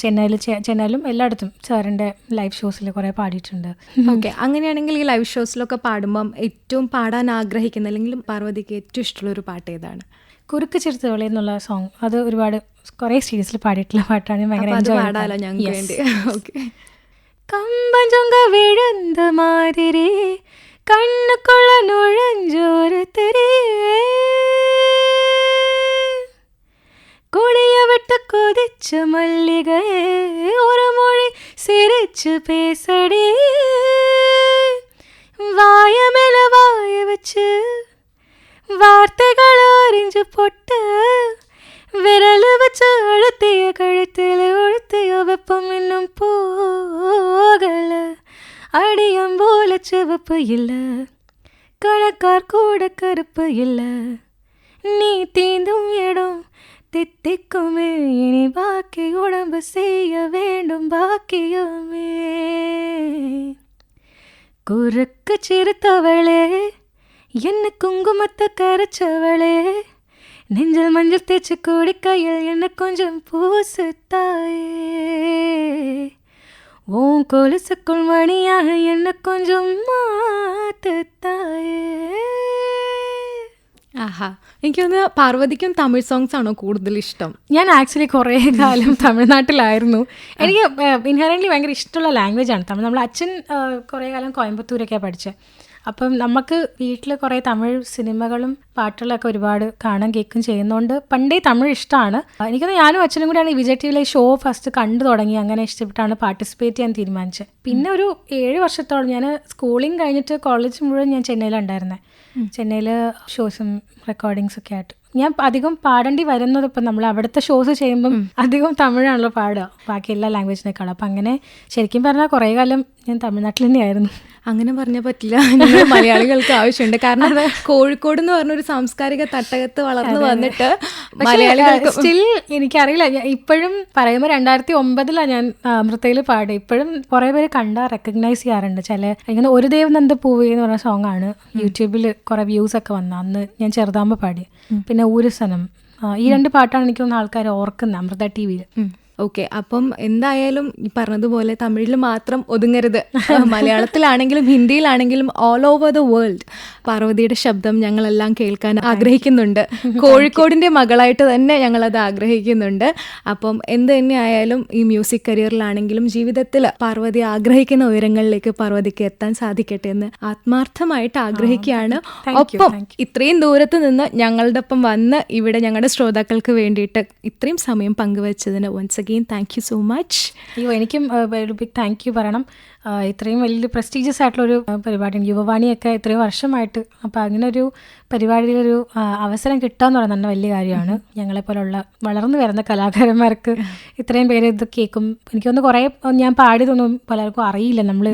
ചെന്നൈയിൽ ചെന്നൈയിലും എല്ലായിടത്തും സാറിന്റെ ലൈവ് ഷോസിൽ കുറേ പാടിയിട്ടുണ്ട്. ഓക്കെ അങ്ങനെയാണെങ്കിൽ ഈ ലൈവ് ഷോസിലൊക്കെ പാടുമ്പം ഏറ്റവും പാടാൻ ആഗ്രഹിക്കുന്ന അല്ലെങ്കിൽ പാർവതിക്ക് ഏറ്റവും ഇഷ്ടമുള്ള ഒരു പാട്ട് ഏതാണ്? കുറുക്ക് ചിരുത്തുകളി എന്നുള്ള സോങ് അത് ഒരുപാട് കുറേ സ്റ്റേജിൽ പാടിയിട്ടുള്ള പാട്ടാണ്. ഭയങ്കര എൻജോയ് ഞങ്ങൾക്ക് വേണ്ടി? ഓക്കെ കമ്പഞ്ചൊങ്ക വിഴുന്ന മാതിരി കണ്ണുകൊള്ള குடைய விட்டு கொதிச்ச மல்லிகையே ஒரு மொழி சிரிச்சு பேசடி. வாய மேல வாய வச்சு வார்த்தைகள் அறிஞ்சு போட்டு விரல் வச்சு அழுத்திய கழுத்தில் உழுத்திய வெப்பம் இன்னும் போகல. அடியம் போல சிவப்பு இல்லை கணக்கார் கூட கருப்பு இல்லை. நீ தீந்தும் இடம் தித்திக்குமே. இனி பாக்கி உடம்பு செய்ய வேண்டும் பாக்கியமே. குறுக்கு சிறுத்தவளே என்ன குங்குமத்தை கரைச்சவளே நெஞ்சல் மஞ்சள் தேய்ச்சி கூடி கையில் என்ன கொஞ்சம் பூசுத்தாயே. உன் கொலுசுக்குள் மணியாக என்ன கொஞ்சம் மாத்துத்தாயே. ആഹാ. എനിക്ക് തോന്നുന്നു പാർവതിക്കും തമിഴ് സോങ്സ് ആണോ കൂടുതൽ ഇഷ്ടം ഞാൻ ആക്ച്വലി കുറേ കാലം തമിഴ്നാട്ടിലായിരുന്നു. എനിക്ക് ഇൻഹറന്റ്ലി ഭയങ്കര ഇഷ്ടമുള്ള ലാംഗ്വേജ് ആണ് തമിഴ്. നമ്മൾ അച്ഛൻ കുറേ കാലം കോയമ്പത്തൂരൊക്കെയാണ് പഠിച്ചത് അപ്പം നമുക്ക് വീട്ടിൽ കുറേ തമിഴ് സിനിമകളും പാട്ടുകളൊക്കെ ഒരുപാട് കാണാൻ കേൾക്കും ചെയ്യുന്നതുകൊണ്ട് പണ്ടേ തമിഴ് ഇഷ്ടമാണ് എനിക്കൊന്ന് ഞാനും അച്ഛനും കൂടിയാണ് വിജയ് ടി വിയിലെ ഷോ ഫസ്റ്റ് കണ്ടു തുടങ്ങി. അങ്ങനെ ഇഷ്ടപ്പെട്ടാണ് പാർട്ടിസിപ്പേറ്റ് ചെയ്യാൻ തീരുമാനിച്ചത്. പിന്നെ ഒരു ഏഴ് വർഷത്തോളം ഞാൻ സ്കൂളിങ് കഴിഞ്ഞിട്ട് കോളേജ് മുഴുവൻ ഞാൻ ചെന്നൈയിലുണ്ടായിരുന്നത് ചെന്നൈയിൽ ഷോസും റെക്കോർഡിങ്സ് ഒക്കെ ആയിട്ട്. ഞാൻ അധികം പാടേണ്ടി വരുന്നത് ഇപ്പം നമ്മൾ അവിടുത്തെ ഷോസ് ചെയ്യുമ്പം അധികം തമിഴാണല്ലോ പാടുക. ബാക്കി എല്ലാ ലാംഗ്വേജിനേക്കാളും അപ്പം അങ്ങനെ ശരിക്കും പറഞ്ഞാൽ കുറേ കാലം ഞാൻ തമിഴ്നാട്ടിൽ തന്നെയായിരുന്നു അങ്ങനെ പറഞ്ഞാൽ പറ്റില്ല. മലയാളികൾക്ക് ആവശ്യമുണ്ട്. കാരണം കോഴിക്കോട് എന്ന് പറഞ്ഞൊരു സാംസ്കാരിക തട്ടകത്ത് വളർന്നു വന്നിട്ട് മലയാളികൾക്ക് സ്റ്റിൽ എനിക്കറിയില്ല. ഞാൻ ഇപ്പോഴും പറയുമ്പോൾ രണ്ടായിരത്തി ഒമ്പതിലാണ് ഞാൻ അമൃതയിൽ പാടുക ഇപ്പോഴും കുറേ പേര് കണ്ടാൽ റെക്കഗ്നൈസ് ചെയ്യാറുണ്ട്. ചില ഇങ്ങനെ ഒരു ദേവനന്ദ പൂവി എന്ന് പറഞ്ഞ സോങ് ആണ്. യൂട്യൂബിൽ കുറേ വ്യൂസ് ഒക്കെ വന്ന. അന്ന് ഞാൻ ചെറുതാകുമ്പോൾ പാടി. പിന്നെ ഊരുസനം. ഈ രണ്ട് പാട്ടാണ് എനിക്ക് തോന്നുന്ന ആൾക്കാർ ഓർക്കുന്നത് അമൃത ടി വിയിൽ ഓക്കെ അപ്പം എന്തായാലും ഈ പറഞ്ഞതുപോലെ തമിഴിൽ മാത്രം ഒതുങ്ങരുത്. മലയാളത്തിലാണെങ്കിലും ഹിന്ദിയിലാണെങ്കിലും ഓൾ ഓവർ ദ വേൾഡ് പാർവതിയുടെ ശബ്ദം ഞങ്ങളെല്ലാം കേൾക്കാൻ ആഗ്രഹിക്കുന്നുണ്ട്. കോഴിക്കോടിന്റെ മകളായിട്ട് തന്നെ ഞങ്ങളത് ആഗ്രഹിക്കുന്നുണ്ട്. അപ്പം എന്ത് തന്നെ ആയാലും ഈ മ്യൂസിക് കരിയറിലാണെങ്കിലും ജീവിതത്തിൽ പാർവതി ആഗ്രഹിക്കുന്ന ഉയരങ്ങളിലേക്ക് പാർവതിക്ക് എത്താൻ സാധിക്കട്ടെ എന്ന് ആത്മാർത്ഥമായിട്ട് ആഗ്രഹിക്കുകയാണ്. ഒപ്പം ഇത്രയും ദൂരത്ത് നിന്ന് ഞങ്ങളുടെ ഒപ്പം വന്ന് ഇവിടെ ഞങ്ങളുടെ ശ്രോതാക്കൾക്ക് വേണ്ടിയിട്ട് ഇത്രയും സമയം പങ്കുവച്ചതിന് once again thank you so much അയ്യോ എനിക്കും ബിഗ് താങ്ക് യു പറയണം. ഇത്രയും വലിയ പ്രസ്റ്റീജിയസ് ആയിട്ടുള്ളൊരു ഒരു പരിപാടിയാണ്. യുവവാണിയൊക്കെ ഇത്രയും വർഷമായിട്ട് അപ്പോൾ അങ്ങനെ ഒരു പരിപാടിയിലൊരു അവസരം കിട്ടുക എന്ന് പറയുന്നത് തന്നെ വലിയ കാര്യമാണ്. ഞങ്ങളെപ്പോലുള്ള വളർന്നു വരുന്ന കലാകാരന്മാർക്ക് ഇത്രയും പേര് ഇത് കേൾക്കും. എനിക്കൊന്ന് കുറേ ഞാൻ പാടിയതൊന്നും പലർക്കും അറിയില്ല. നമ്മൾ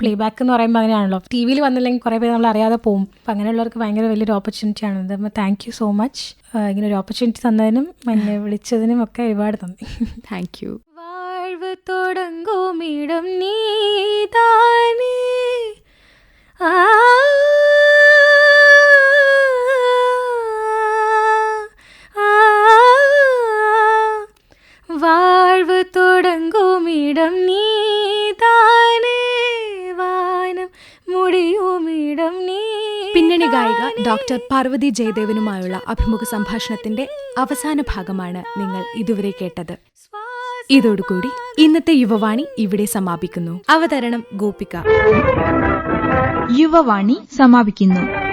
പ്ലേ ബാക്ക് എന്ന് പറയുമ്പോൾ അങ്ങനെയാണല്ലോ. ടി വിയിൽ വന്നില്ലെങ്കിൽ കുറേ പേര് നമ്മൾ അറിയാതെ പോകും അപ്പം അങ്ങനെയുള്ളവർക്ക് ഭയങ്കര വലിയൊരു ഓപ്പർച്യൂണിറ്റിയാണ് അപ്പം താങ്ക് യു സോ മച്ച് ഇങ്ങനെ ഒരു ഓപ്പർച്യൂണിറ്റി തന്നതിനും എന്നെ വിളിച്ചതിനും ഒക്കെ ഒരുപാട് നന്ദി. താങ്ക് യു വാഴ്വ് തുടങ്ങും ഇടം നീതാനേ ആ ഡോക്ടർ പാർവതി ജയദേവനുമായുള്ള അഭിമുഖ സംഭാഷണത്തിന്റെ അവസാന ഭാഗമാണ് നിങ്ങൾ ഇതുവരെ കേട്ടത്. ഇതോടുകൂടി ഇന്നത്തെ യുവവാണി ഇവിടെ സമാപിക്കുന്നു. അവതരണം ഗോപിക. യുവവാണി സമാപിക്കുന്നു.